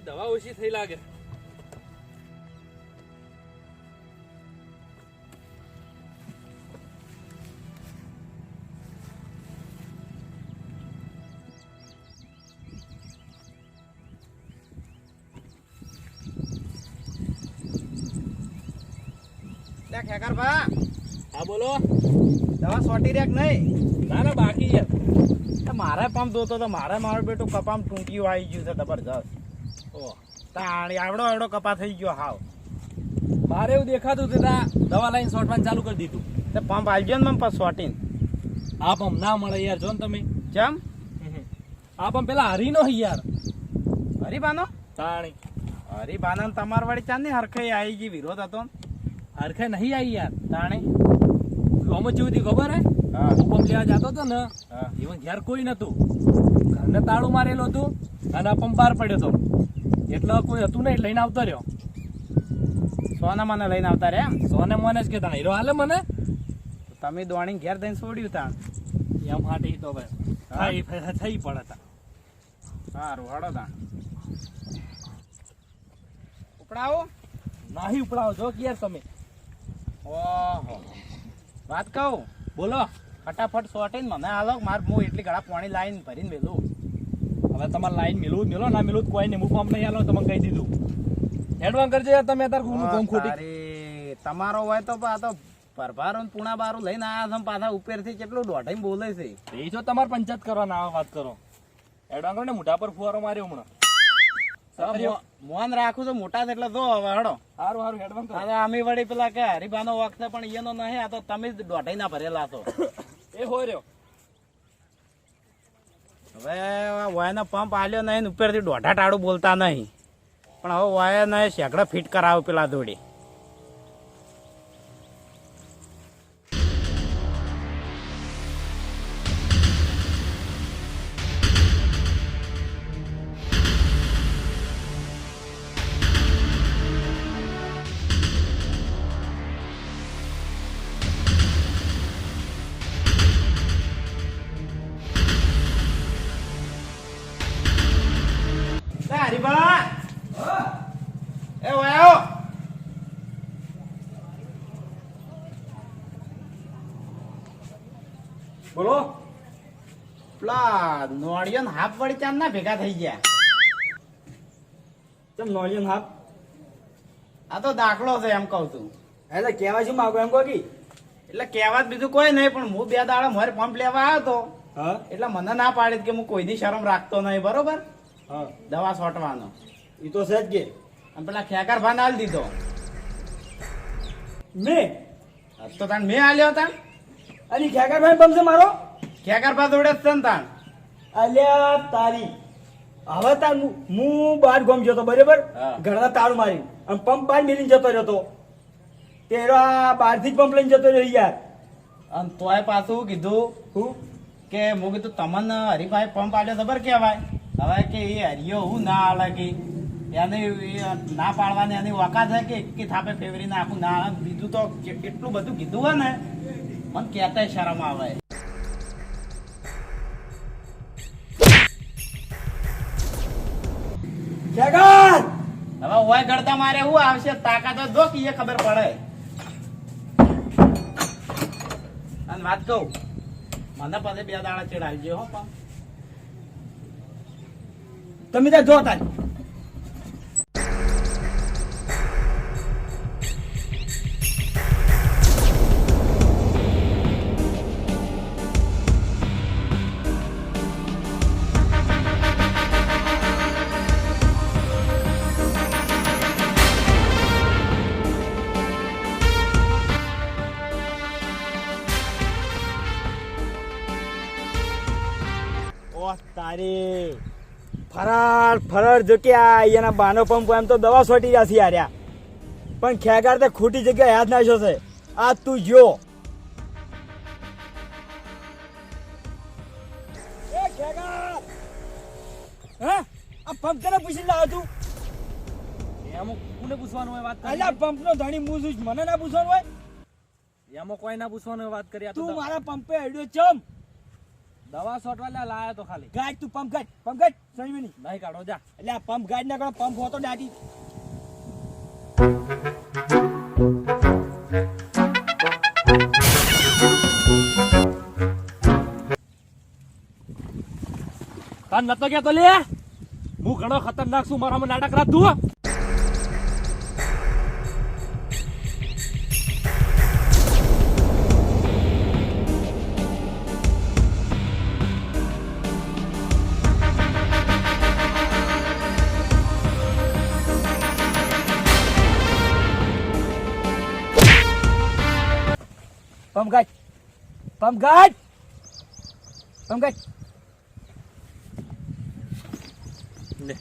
ભાઈ દવા ઓછી થઈ લાગે. ખેકર ભા. હા બોલો. દવા સોટી રેક નહીં? ના ના બાકી મારે પંપ જોતો તો મારે મારો બેટો કપામ ટૂંકી આવી ગયું છે જબરજસ્ત. તાણી આવડો આવડો કપા થઈ ગયો હાવ. મારે એવું દેખાતું હતું તા દવા લાઈન શોર્ટમાં ચાલુ કરી દીધું. તે પંપ આલજો ને મને શોર્ટિંગ આ પંપ ના મળે યાર જો ને તમે. ચમ? આ પંપ પેલા હરીનો યાર. હરીબાનો? તાણી. હરીબાનો તમાર વાળી ચાંદની હરખે આવી ગઈ વિરોધ હતો હરખે નહીં આવી યાર. તાણી? આમાં જેવું થયું ખબર હે? હા. પંપ લેવા જતો હતો ને હા. even ઘેર કોઈ નતું. ઘરને તાળું મારેલું હતું અને આ પંપ બહાર પડ્યો હતો એટલે કોઈ હતું નહીં લઈને આવતો રહ્યો. સોના મને લઈને આવતા રહ્યા એમ. સોને મને જ કહેતા હીરો હાલે મને. તમે દોણી ઘેર દઈને છોડ્યું તાણ એમ હાટી તો ભાઈ થઈ થઈ પડે તા. સારું હાડો તાણ ઉપડાવો. નાહી ઉપડાવો જો કે તમે. ઓહો. વાત કહું? બોલો. ફટાફટ સોટીને મને હાલો મારે હું એટલી ઘણા પાણી લાવીને ભરીને વેલું. હવે તમારે લાઈન મિલવું મિલો ના મિલવું કોઈ નહીં હું પંપ નહીં આલો તમને કહી દીધું. એડવાન્સ કરજો તમે તાર હું ગમ ખોટી. તમારો હોય તો આ તો પરભારો પૂણા બારું લઈને આયા છો પાછા ઉપરથી કેટલું દોઢાઈ બોલે છે. એ જો તમારે પંચાયત કરવાના આવા વાત કરો. એડવાન્સ કરો ને મોઢા પર ફુવારો માર્યો હમણાં. મોન રાખું તો મોટા છે એટલે જો હવે હડો. સારું સારું એડવાન્સ કરો. અમે વળી પેલા કે હરીબાનો વખત પણ એનો નહીં આ તો તમે જ દોઢાઈ ના ભરેલા છો. એ હોય રહ્યો. હવે વાયનો પંપ આલ્યો નહીં ઉપરથી દોઢા ટાળું બોલતા નહીં. પણ હવે વાયને શેકડા ફિટ કરાવ્યો પેલા દોડી બોલો. પેલા નોળિયો ને હાફ વળી ત્યાં ના ભેગા થઈ ગયા. ચમ નોળિયો હાફ આ તો દાખલો છે એમ કહું તું એટલે કહેવાય શું માગો એમ કહો કી? એટલે કહેવા બીજું કોઈ નહીં પણ હું બે દાડા મારે પંપ લેવા આવ્યો હતો એટલે મને ના પાડી કે હું કોઈની શરમ રાખતો નહીં બરોબર? હા. દવા છોટવાનો એ તો છે જ કે. અને પેલા ખેકર ભાન આલ દીધો. મેં? તો તાણ મેં આલ્યો તાણ? અને ખેકરભાઈ બનશે મારો. ખેકર ભા જોડે જ છે ને તાણ. અલ્યા તારી હવે તાર હું- બહાર ગોમ જતો બરાબર? ઘણા ઘરના તાળું મારી અને પંપ બહાર મેલીને જતો રહ્યો તો. તેરો આ બહારથી જ પંપ લઈને જતો રહ્યો યાર. અને તોય પાછું કીધું હું? કે હું કીધું તમને હરિભાઈ પંપ આડ્યો ખબર કહેવાય. હવે કે એ હરિયો હું ના આલે કે એને ના પાડવાની એની વકા છે કે થાપે ફેવરી નાખું ના. બીજું તો કે- એટલું બધું કીધું હોય ને મને કહેતા શરમ આવે. જગત! હવે હોય ગળતા મારે શું આવશે? તાકાત જો કે એ ખબર પડે. અને વાત કહું મને પછી બે દાડા ચડાવજો હો પણ. તમે ત્યાં જો તાર ફરાળ ફરાર ફરાર જો કે અહીંયાના બાનો પંપ એમ તો દવા છોટી જશે છે પણ ખેગાર તે ખોટી જગ્યાએ હાથ નાખ્યો છે. આ તું જો. હે? આ પંપ કેને પૂછી લાવ તું? એમાં પૂછવાનું હોય વાત અલ્યા પંપ નો ધણી હું છું મને ના પૂછવાનું હોય? એમાં કોઈ ના પૂછવાનું હોય વાત કરી તું મારા પંપે અડ્યો ચમ? દવા સોટવા લાયો તો ખાલી. ગાડ તું પંપ ગાડ પંપ ગાડ સહી નહીં નહીં કાઢો જા. એટલે આ પંપ ગાડ ના કરો પંપ હોતો દાટી તન નતો કે તો લે. હું ઘણો ખતરનાક છું મારામાં નાટક રાખ તું ગાડ પંપ ગાડ લે.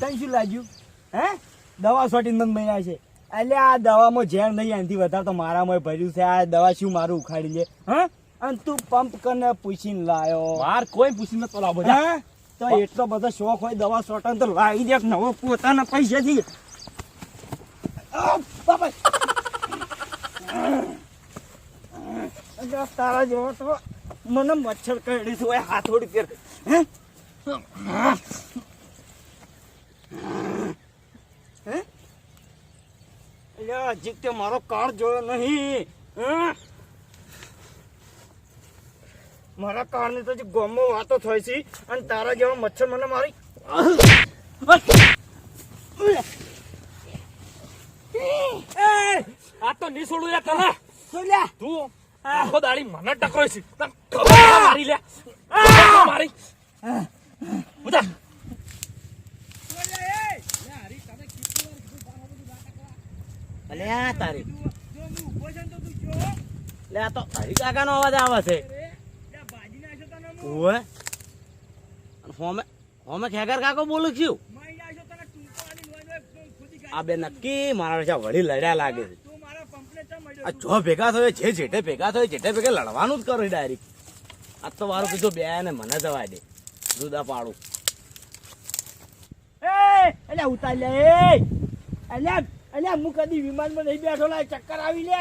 તને શું લાગ્યું? હે? દવા સોટી નંદ મહિના છે. એટલે આ દવામાં ઝેર નહીં એનાથી વધારે તો મારામાં ભર્યું છે. આ દવા શું મારું ઉખાડી લે? હા? અને તું પંપ કરીને પૂછીને લાયો. માર કોઈ પૂછી તો લાવો હા? તો એટલો બધો શોખ હોય દવા સોટન તો લાવી દે. નવો પોતાના પૈસાથી આ, બાપા. અરે તારા જેવો તો મને મચ્છર કરડી છે હાથોડી હે? હે? હજી તે મારો કાર્ડ જોયો નહીં. મારા મારા ની તો જે વાતો થઈ છે અને તારા જેવા મચ્છર મને મારી આ તો ની છોડું લે તને. તું આખો દાડી મને ટકરો છે. મારી લે? મારી. બધા અલે આ તારી. લે આ તો હરી કાકાનો અવાજ આવે છે. અને હોમે હોમે ખેગર કાકો બોલું છું. આ બે નક્કી મારા વળી લડ્યા લાગે છે. આ જો ભેગા થયો જે જેઠે ભેગા થયો જેઠે ભેગા લડવાનું જ કરો ડાયરેક્ટ આ તો મારું કીધું બે ને મને જવા દે. જુદા પાડું. એ અલ્યા ઉતાર લે એ. અલ્યા અલ્યા હું કદી વિમાનમાં નહીં બેઠો લા ચક્કર આવી લે.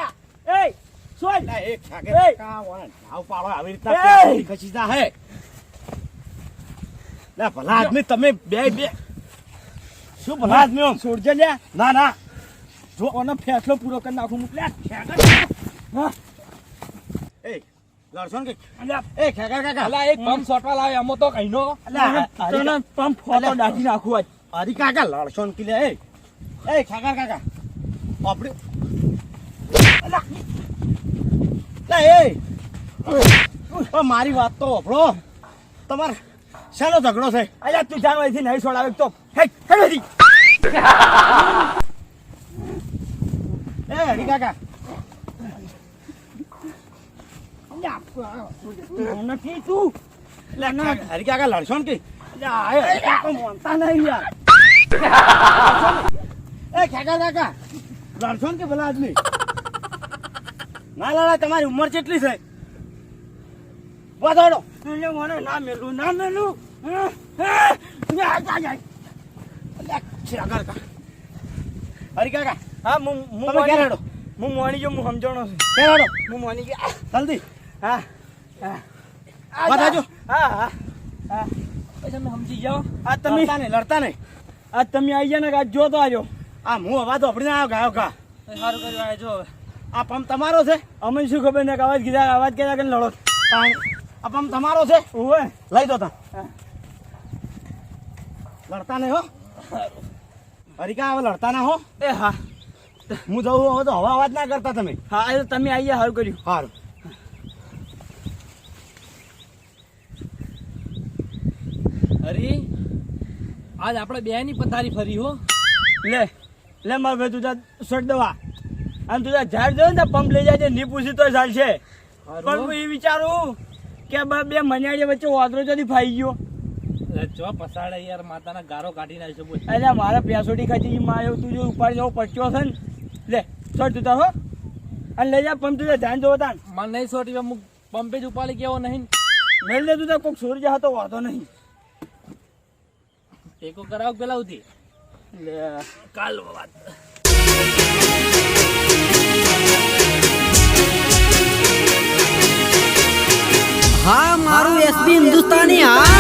એ સોય. લે, એક ઠાકે ઢાવ પાડો આવી! રીતના ખસી જા હે. લે ભલા આદમી તમે બે બે. શું ભલા આદમી છોડજે લે. ના ના. જો ઓનો ફેસલો પૂરો કરી નાખું હું. હા. એ લડશો કે એ કાકા અલા એક પંપ સોટવા લાવે એમાં તો કઈ નો અલ્યા, તને પંપ ફોટો દાટી નાખું આજ હરી કાકા લડશો કે લે એ. કાકા આપણે અલા. લે એ. મારી વાત તો વફળો તમારે શાનો ઝઘડો છે? અલ્યા તું જાણવાથી નહીં છોડાવે તો. હે હેડ. એ હરી કાકા નથી તું હરી કાકા લડશો ને કે અલ્યા આ કાકો મોનતા નહીં યાર એ ખેગર કાકા લડશો ને કે ભલા આદમી ના લડા તમારી ઉંમર કેટલી છે વધારો મને ના મેલું ના મેલું હા, હા. યા, યા, યા. ખેગર કાકા હરી કાકા હા હું હું તમે હેડો હું મોની જો હું સમજણો છું. ક્યારે હેડો હું મોની ગયા. જલ્દી. હા હા. બતાજો. હા હા હા. પછી અમે સમજી જાઓ. આ તમે લડતા નહીં લડતા નહીં. આ તમે આવી ગયા ને આ જો તો આજો. આ હું અવાજ ઓપડીને આવ્યો ગાયો ગા સારું કર્યું આ જો હવે. આ પંપ તમારો છે? અમને શું ખબર ને અવાજ કીધા અવાજ કીધા કે લડો. પાણી. આ પંપ તમારો છે? ઓવે લઈ દો તા હા. લડતા નહીં હો. હરિકા હવે લડતા ના હો? એ હા. હું જઉં હવે તો હવા અવાજ ના કરતા તમે. હા એ તમે આવી ગયા સારું કર્યું. સારું અરે આજ આપણે બે ની પથારી ફરી હો. લે લે માર ભાઈ તું જા દવા. અને તુજા ઝાડ જો ને પંપ લઈ જાય ની પૂછી તો ચાલશે પણ હું. એ વિચારું કે બ- મન્યાડી વચ્ચે વાદરો જતી ફાઈ ગયો. જો પસાડે યાર માતાના ગારો કાઢી નાખશે બોલ. એટલે મારે પેસોડી ખાતી માં આવ્યો તું જો ઉપાડી જવું પડ્યો છે ને. લે સોટ તું હો. અને લઈ જા પંપ તું ધ્યાન જોવો મને નહીં સોટી હું પંપે જ ઉપાડી ગયો નહીં. મેળ દે તું તો કોઈક સુરજ હતો વાંધો નહીં. ટેકો કરાવ પેલા ઉધી? લે. કાલ વાત. હા મારું એસપી હિન્દુસ્તાની હા.